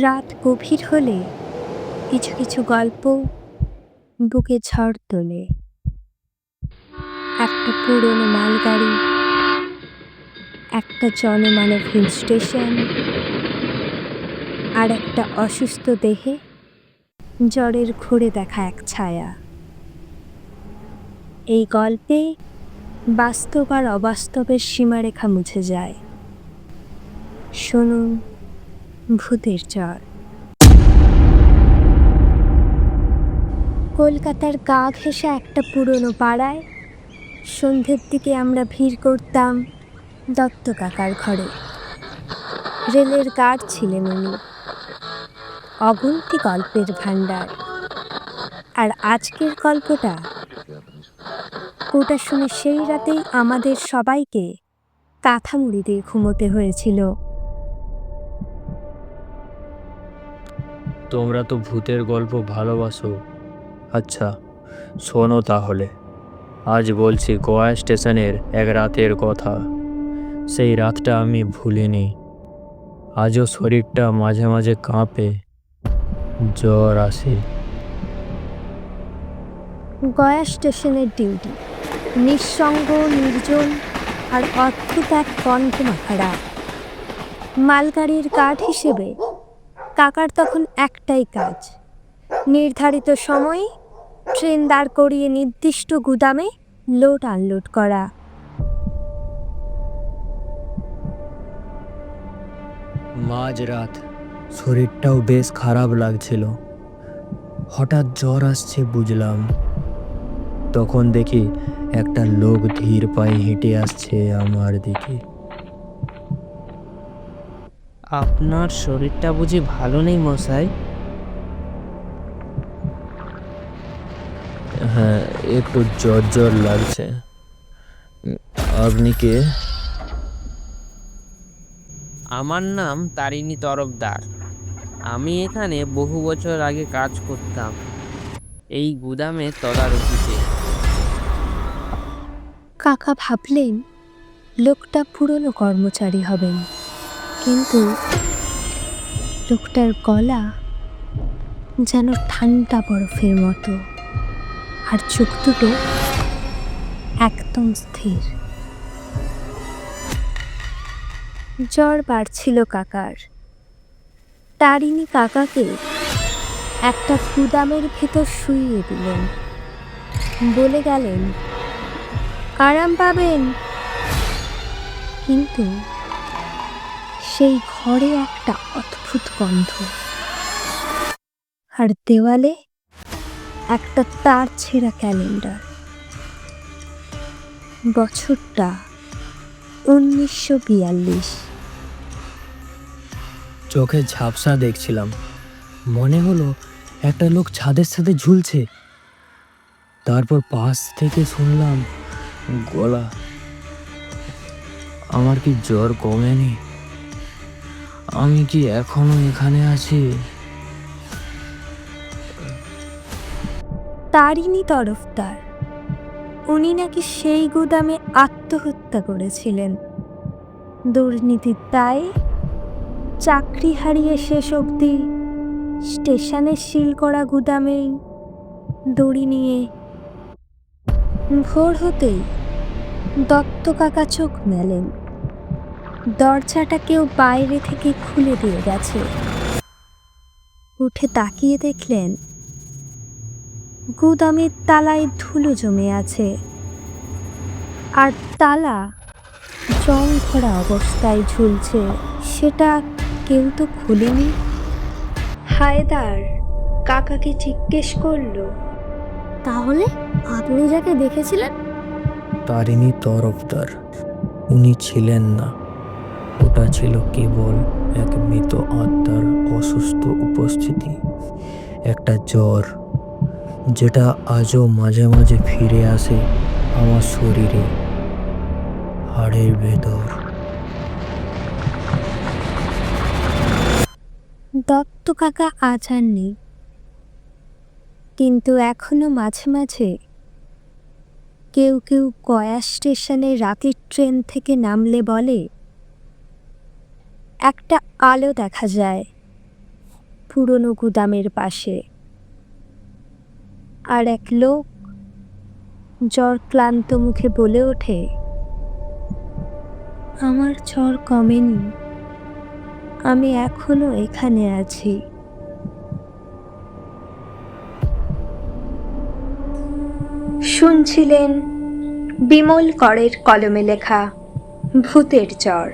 রাত গভীর হলে কিছু কিছু গল্প বুকে ঝড় তোলে। একটা পুরনো মালগাড়ি, একটা জনমানব হিল স্টেশন, আর একটা অসুস্থ দেহে জ্বরের ঘুরে দেখা এক ছায়া। এই গল্পে বাস্তব আর অবাস্তবের সীমারেখা মুছে যায়। শুনুন। ভূতের জ্বর। কলকাতার গা ঘেঁষে একটা পুরনো পাড়ায় সন্ধ্যের দিকে আমরা ভিড় করতাম দত্ত কাকার ঘরে। রেলের গার্ড ছিলেন উনি। অগুন্তি গল্পের ভাণ্ডার। আর আজকের গল্পটা ওটা শুনে সেই রাতেই আমাদের সবাইকে কাঁথা মুড়ি দিয়ে ঘুমোতে হয়েছিল। তোমরা তো ভূতের গল্প ভালোবাসো। আচ্ছা শোনো তাহলে। আজ বলছি গোয়া স্টেশনের এক রাতের কথা। সেই রাতটা আমি ভুলিনি। আজও শরীরটা মাঝে মাঝে কাঁপে। জ্বর আসে। গয়া স্টেশনের ডিউটি। নিঃসঙ্গ, নির্জন আর অদ্ভুত এক গন্ধ মাখারা মালগাড়ির কাঠ হিসেবে কাকার তখন একটাই কাজ। নির্ধারিত সময়ে ট্রেন দাঁড় করিয়ে নির্দিষ্ট গুদামে লোড আনলোড করা। মাঝরাত শরীরটাও বেশ খারাপ লাগছিল। হঠাৎ জ্বর আসছে বুঝলাম। তখন দেখি একটা লোক ধীর পায়ে হেঁটে আসছে আমার দিকে। আপনার শরীরটা বুঝি ভালো নেই মশাই? হ্যাঁ একটু জ্বর জ্বর লাগছে। আপনি কে? আমার নাম তারিণী তরফদার। আমি এখানে বহু বছর আগে কাজ করতাম এই গুদামে তদারকিতে। কাকা ভাবলেন লোকটা পুরনো কর্মচারী হবেন। কিন্তু লোকটার গলা যেন ঠান্ডা বরফের মতো আর চোখ দুটো একদম স্থির। জ্বর বাড়ছিল কাকার। তারিণী কাকাকে একটা গুদামের ভেতর শুইয়ে দিলেন। বলে গেলেন আরাম পাবেন। কিন্তু সেই ঘরে একটা অদ্ভুত গন্ধ। আর দেওয়ালে একটা তার ছেঁড়া ক্যালেন্ডার। বছরটা উনিশশো বিয়াল্লিশ। চোখে ঝাপসা দেখছিলাম। মনে হলো একটা লোক ছাদের সাথে ঝুলছে। তারপর পাশ থেকে শুনলাম, গলা, আমার কি জ্বর কমেনি? আমি কি এখনও এখানে আছি? তারিণী তরফদার, উনি নাকি সেই গুদামে আত্মহত্যা করেছিলেন। দুর্নীতির তাই চাকরি হারিয়ে শেষ অবধি স্টেশনে সিল করা গুদামেই দড়ি নিয়ে ভোর হতেই দত্ত কাকা চোখ মেলেন। দরজাটা কেউ বাইরে থেকে খুলে দিয়ে গেছে। উঠে তাকিয়ে দেখলেন গুদামের তালায় ধুলো জমে আছে। আর তালা জং ভরা অবস্থায় ঝুলছে সেটা কেউ তো খুলেনি। হায়দার কাকাকে জিজ্ঞেস করল তাহলে আপনি যাকে দেখেছিলেন? তারিণী তরফদার উনি ছিলেন না। ওটা ছিল কেবল এক মৃত আত্মার অসুস্থ উপস্থিতি, একটা জ্বর, যেটা আজও মাঝে মাঝে ফিরে আসে আমার শরীরে, হাড়ের ভেতর। দত্ত কাকা আজ আর নেই। কিন্তু এখনও মাঝে মাঝে কেউ কেউ কয়া স্টেশনে রাতের ট্রেন থেকে নামলে বলে একটা আলো দেখা যায় পুরনো গুদামের পাশে। আর এক লোক জ্বর ক্লান্ত মুখে বলে ওঠে, আমার জ্বর কমেনি, আমি এখনও এখানে আছি। শুনছিলেন বিমল করের কলমে লেখা, ভূতের জ্বর।